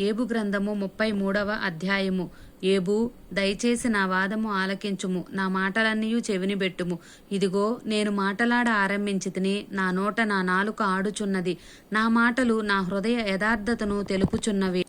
ఏబు గ్రంథము ముప్పై మూడవ అధ్యాయము. ఏబు దయచేసి నా వాదము ఆలకించుము. నా మాటలన్నీయు చెవినిబెట్టుము ఇదిగో నేను మాటలాడ ఆరంభించి తిని నా నోట నా నాలుక ఆడుచున్నది. నా మాటలు నా హృదయ యథార్థతను తెలుపుచున్నవి.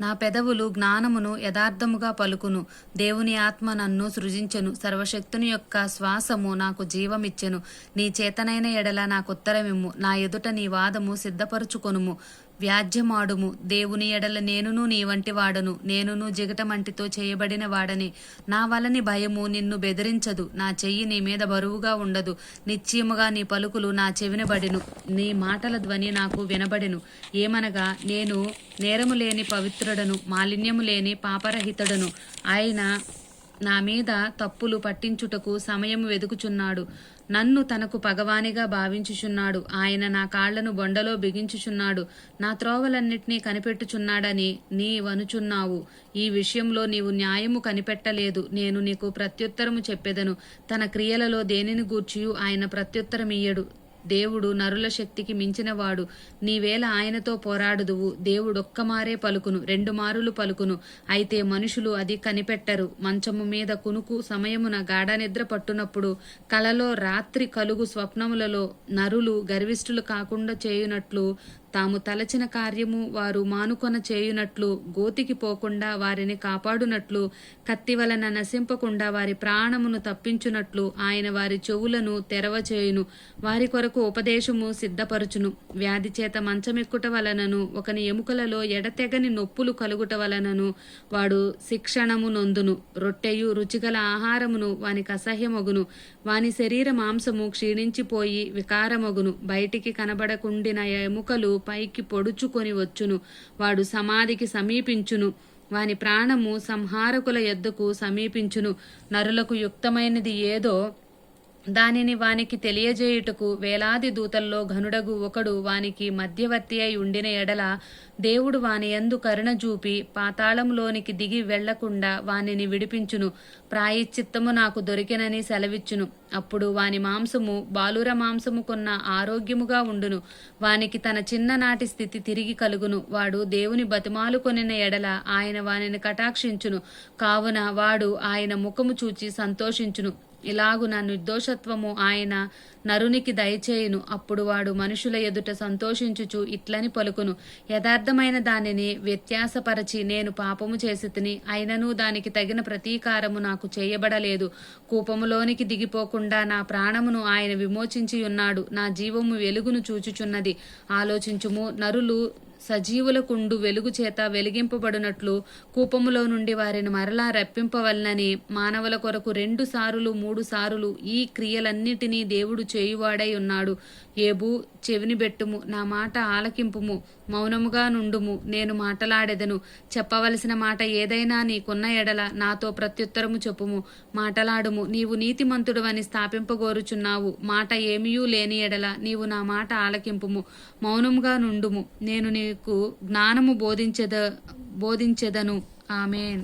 నా పెదవులు జ్ఞానమును యథార్థముగా పలుకును. దేవుని ఆత్మ నన్ను సృజించెను. సర్వశక్తుని యొక్క శ్వాసము నాకు జీవమిచ్చెను. నీ చేతనైన ఎడల నాకు ఉత్తరమిమ్ము నా ఎదుట నీ వాదము సిద్ధపరుచుకొనుము. వ్యాజ్యమాడుము. దేవుని ఎడల నేనును నీ వంటి వాడను. నేనును జిగటమంటితో చేయబడిన వాడని. నా వలని భయము నిన్ను బెదిరించదు. నా చెయ్యి నీ మీద బరువుగా ఉండదు. నిశ్చయముగా నీ పలుకులు నా చెవినబడిను నీ మాటల ధ్వని నాకు వినబడెను. ఏమనగా నేను నేరము లేని పవిత్రుడను మాలిన్యము లేని పాపరహితుడను. ఆయన నా మీద తప్పులు పట్టించుటకు సమయం వెదుకుచున్నాడు. నన్ను తనకు పగవానిగా భావించుచున్నాడు. ఆయన నా కాళ్ళను బొండలో బిగించుచున్నాడు. నా త్రోవలన్నిటినీ కనిపెట్టుచున్నాడని నీ వనుచున్నావు ఈ విషయంలో నీవు న్యాయము కనిపెట్టలేదు. నేను నీకు ప్రత్యుత్తరము చెప్పెదను. తన క్రియలలో దేనిని గూర్చియు ఆయన ప్రత్యుత్తరమియ్యడు. దేవుడు నరుల శక్తికి మించినవాడు. నీవేళ ఆయనతో పోరాడుదువు. దేవుడొక్కమారే పలుకును. రెండు మారులు పలుకును. అయితే మనుషులు అది కనిపెట్టరు. మంచము మీద కునుకు సమయమున గాఢ నిద్ర పట్టునప్పుడు కలలో రాత్రి కలుగు స్వప్నములలో నరులు గర్విష్ఠులు కాకుండా చేయునట్లు తాము తలచిన కార్యము వారు మానుకొన చేయునట్లు గోతికి పోకుండా వారిని కాపాడునట్లు కత్తి వలన నశింపకుండా వారి ప్రాణమును తప్పించునట్లు ఆయన వారి చెవులను తెరవచేయును. వారి కొరకు ఉపదేశము సిద్ధపరచును. వ్యాధి చేత మంచమెక్కుట వలనను ఒకని ఎముకలలో ఎడతెగని నొప్పులు కలుగుట వలనను వాడు శిక్షణము నొందును. రొట్టెయు రుచిగల ఆహారమును వానికి అసహ్యమగును. వాని శరీర మాంసము క్షీణించిపోయి వికారమగును. బయటికి కనబడకుండిన ఎముకలు పైకి పొడుచుకొని వచ్చును. వాడు సమాధికి సమీపించును. వాని ప్రాణము సంహారకుల యొద్దకు సమీపించును. నరులకు యుక్తమైనది ఏదో దానిని వానికి తెలియజేయుటకు వేలాది దూతల్లో ఘనుడగు ఒకడు వానికి మధ్యవర్తి అయి ఉండిన ఎడల దేవుడు వాని యందు కరుణ చూపి పాతాళంలోనికి దిగి వెళ్ళకుండా వానిని విడిపించును. ప్రాయశ్చిత్తము నాకు దొరికినని సెలవిచ్చును. అప్పుడు వాని మాంసము బాలుర మాంసము కొన్న ఆరోగ్యముగా ఉండును. వానికి తన చిన్ననాటి స్థితి తిరిగి కలుగును. వాడు దేవుని బతిమాలు కొనిన ఎడల ఆయన వానిని కటాక్షించును. కావున వాడు ఆయన ముఖము చూచి సంతోషించును. ఇలాగు నా నిర్దోషత్వము ఆయన నరునికి దయచేయును. అప్పుడు వాడు మనుషుల ఎదుట సంతోషించుచు ఇట్లని పలుకును. యథార్థమైన దానిని వ్యత్యాసపరచి నేను పాపము చేసి తిని అయినను దానికి తగిన ప్రతీకారము నాకు చేయబడలేదు. కూపములోనికి దిగిపోకుండా నా ప్రాణమును ఆయన విమోచించి ఉన్నాడు నా జీవము వెలుగును చూచుచున్నది. ఆలోచించుము నరులు సజీవులకుండు వెలుగు చేత వెలిగింపబడినట్లు కూపములో నుండి వారిని మరలా రప్పింపవలనని మానవుల కొరకు రెండు సారులు మూడు సారులు ఈ క్రియలన్నిటినీ దేవుడు చేయువాడై ఉన్నాడు. ఏబు చెవినిబెట్టుము నా మాట ఆలకింపుము మౌనముగా నుండుము నేను మాటలాడెదను. చెప్పవలసిన మాట ఏదైనా నీకున్న ఎడల నాతో ప్రత్యుత్తరము చెప్పుము. మాటలాడుము నీవు నీతిమంతుడు అని స్థాపింపగోరుచున్నావు. మాట ఏమీయూ లేని ఎడల నీవు నా మాట ఆలకింపుము. మౌనముగా నుండుము నేను నీ నీకు జ్ఞానము బోధించద బోధించెదను. ఆమెన్.